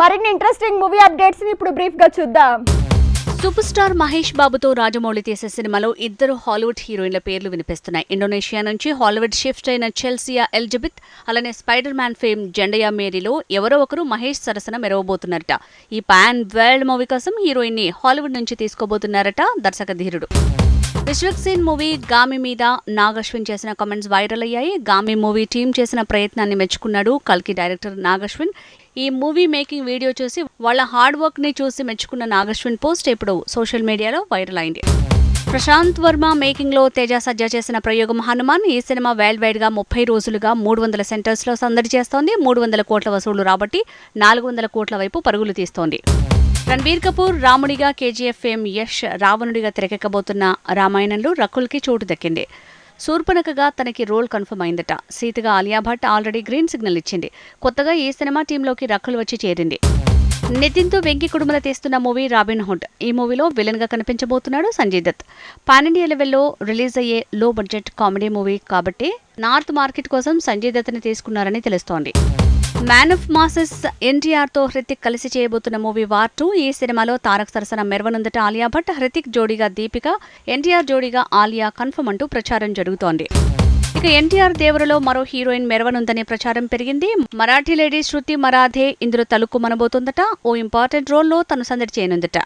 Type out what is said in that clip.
మరిన్ని interesting movie అప్డేట్స్ని ఇప్పుడు బ్రీఫ్గా చూద్దాం. సూపర్ స్టార్ మహేష్ బాబుతో రాజమౌళి తీసే సినిమాలో ఇద్దరు హాలీవుడ్ హీరోయిన్ల పేర్లు వినిపిస్తున్నాయి. ఇండోనేషియా నుంచి హాలీవుడ్ షిఫ్ట్ అయిన చెల్సియా ఎల్జబెత్ అలానే స్పైడర్ మ్యాన్ ఫేమ్ జెండయా మేరీలో ఎవరో ఒకరు మహేష్ సరసన మెరవబోతున్నారట. ఈ పాన్ వరల్డ్ మూవీ కోసం హీరోయిన్ని హాలీవుడ్ నుంచి తీసుకోబోతున్నారట దర్శక ధీరుడు విశ్వక్ సేన్ మూవీ గామి మీద నాగశ్విన్ చేసిన కామెంట్స్ వైరల్ అయ్యాయి. గామి మూవీ టీం చేసిన ప్రయత్నాన్ని మెచ్చుకున్నాడు కల్కి డైరెక్టర్ నాగశ్విన్. ఈ మూవీ మేకింగ్ వీడియో చూసి వాళ్ళ హార్డ్ వర్క్ని చూసి మెచ్చుకున్న నాగశ్విన్ పోస్ట్ ఇప్పుడు సోషల్ మీడియాలో వైరల్ అయింది. ప్రశాంత్ వర్మ మేకింగ్లో తేజ సజ్జ చేసిన ప్రయోగం హనుమాన్. ఈ సినిమా వరల్డ్ వైడ్గా ముప్పై రోజులుగా మూడు వందల సెంటర్స్లో సందడి చేస్తోంది. మూడు వందల కోట్ల వసూళ్ళు రాబట్టి నాలుగు వందల కోట్ల వైపు పరుగులు తీస్తోంది. రణబీర్ కపూర్ రాముడిగా కేజీఎఫ్ ఫేమ్ యష్ రావణుడిగా తెరకెక్కబోతున్న రామాయణంలో రకుల్కి చోటు దక్కింది. శూర్పణకగా తనకి రోల్ కన్ఫర్మ్ అయిందట. సీతగా Alia Bhatt already green signal ఇచ్చింది. కొత్తగా ఈ సినిమా టీంలోకి రకుల్ వచ్చి చేరింది? నితిన్తో వెంకి కుడుమల తీస్తున్న మూవీ రాబిన్ హుడ్. ఈ మూవీలో విలన్గా కనిపించబోతున్నాడు సంజయ్ దత్. పాన్ ఇండియా లెవెల్లో రిలీజ్ అయ్యే లో బడ్జెట్ కామెడీ మూవీ కాబట్టి నార్త్ మార్కెట్ కోసం సంజయ్ దత్ని తీసుకున్నారని తెలుస్తోంది. మ్యాన్ ఆఫ్ మాసెస్ ఎన్టీఆర్తో హృతిక్ కలిసి చేయబోతున్న మూవీ వార్ టూ. ఈ సినిమాలో తారక్ సరసన మెరవనుందట ఆలియా భట్ హృతిక్ జోడీగా దీపిక ఎన్టీఆర్ జోడీగా ఆలియా కన్ఫర్మ్ అంటూ ప్రచారం జరుగుతోంది. ఇక ఎన్టీఆర్ దేవరలో మరో హీరోయిన్ మెరవనుందనే ప్రచారం పెరిగింది. మరాఠీ లేడీ శృతి మరాధే ఇందులో తలుక్కు మనబోతుందట ఓ ఇంపార్టెంట్ రోల్లో తను సందడి చేయనుందట.